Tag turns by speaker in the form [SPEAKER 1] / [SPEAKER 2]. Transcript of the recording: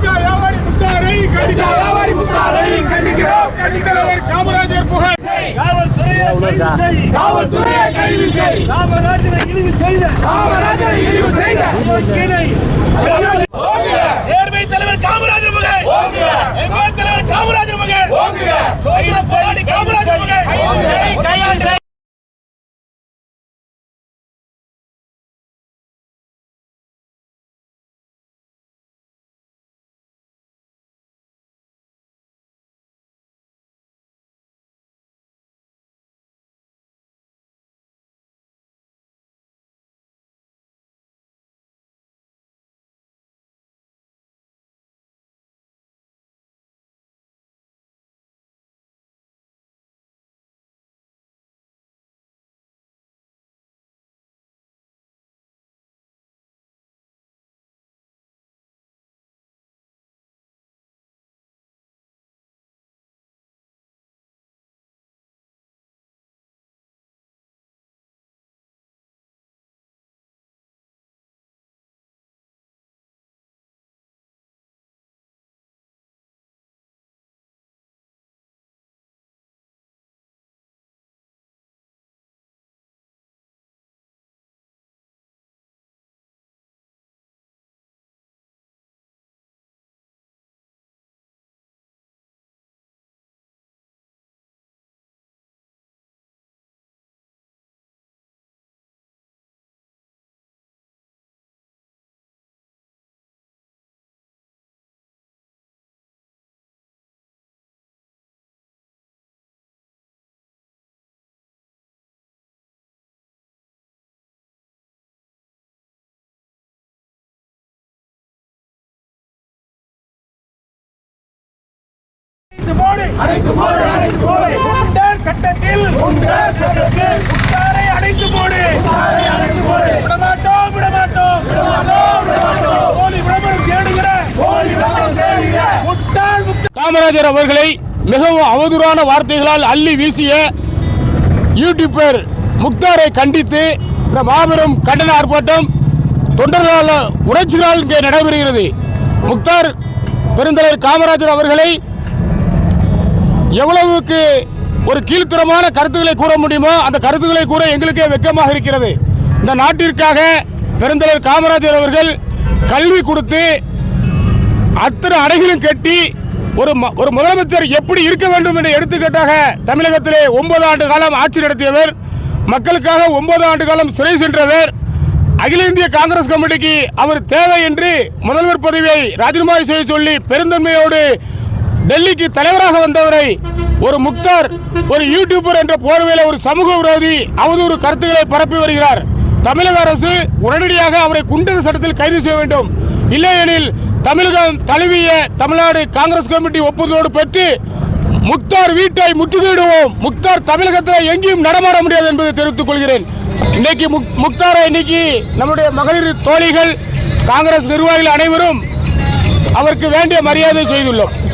[SPEAKER 1] காவல்துறையை கைது முத்தாரை காவல்துறையை கைது செய்
[SPEAKER 2] காமராஜரை இழிவு செய்த
[SPEAKER 1] காமராஜரை இழிவு செய்த அனைத்து போடு அடைத்து போடு.
[SPEAKER 3] குண்டர் சட்டத்தில்
[SPEAKER 1] உங்கள் சட்டத்தில்
[SPEAKER 3] முத்தாரை அடைத்து போடு.
[SPEAKER 1] அனைத்து போடு.
[SPEAKER 3] விடமாட்டோம் விடமாட்டோம். போலி விளம்பரம் தேடுகிற
[SPEAKER 1] போலி விளம்பரம் தேடுகிற.
[SPEAKER 3] முட்டாள் முட்டாள்.
[SPEAKER 4] காமராஜர் அவர்களை மிகவும் அவதூறான வார்த்தைகளால் அள்ளி வீசிய யூடியூபர் முக்தாரை கண்டித்து இந்த மாபெரும் கண்டன ஆர்ப்பாட்டம் தொண்டர்களால் உணர்ச்சிகளால் இங்கே நடைபெறுகிறது. முக்தார் பெருந்தலைவர் காமராஜர் அவர்களை எவ்வளவுக்கு ஒரு கீழ்த்தரமான கருத்துக்களை கூற முடியுமோ அந்த கருத்துக்களை கூற எங்களுக்கே வெட்கமாக இருக்கிறது. இந்த நாட்டிற்காக பெருந்தலைவர் காமராஜர் அவர்கள் கல்வி கொடுத்து அத்தனை அணைகளும் கட்டி ஒரு ம- ஒரு முதலமைச்சர் எப்படி இருக்க வேண்டும் என்ற எடுத்துக்காட்டாக தமிழகத்திலே ஒன்பது ஆண்டு காலம் ஆட்சி நடத்தியவர் மக்களுக்காக ஒன்பது ஆண்டு காலம் சிறை சென்றவர் அகில இந்திய காங்கிரஸ் கமிட்டிக்கு அவர் தேவை என்று முதல்வர் பதவியை ராஜினாமா செய்ய சொல்லி பெருந்தன்மையோடு டெல்லிக்கு தலைவராக வந்தவரை ஒரு முக்தார் ஒரு யூடியூபர் என்ற போர்வையில் ஒரு சமூக விரோதி அவதூறு கருத்துக்களை பரப்பி வருகிறார். தமிழக அரசு உடனடியாக அவரை குண்டர் சட்டத்தில் கைது செய்ய வேண்டும். இல்லையெனில் தமிழகம் தழுவிய தமிழ்நாடு காங்கிரஸ் கமிட்டி ஒப்புதலோடு பெற்று முக்தார் வீட்டை முற்றுகையிடுவோம். முக்தார் தமிழகத்தில் எங்கேயும் நடமாட முடியாது என்பதை தெரிவித்துக் கொள்கிறேன். இன்னைக்கு முக்- முக்தாரை இன்னைக்கு நம்முடைய மகளிர் தோழிகள் காங்கிரஸ் நிர்வாகிகள் அனைவரும் அவருக்கு வேண்டிய மரியாதை செய்துள்ளோம்.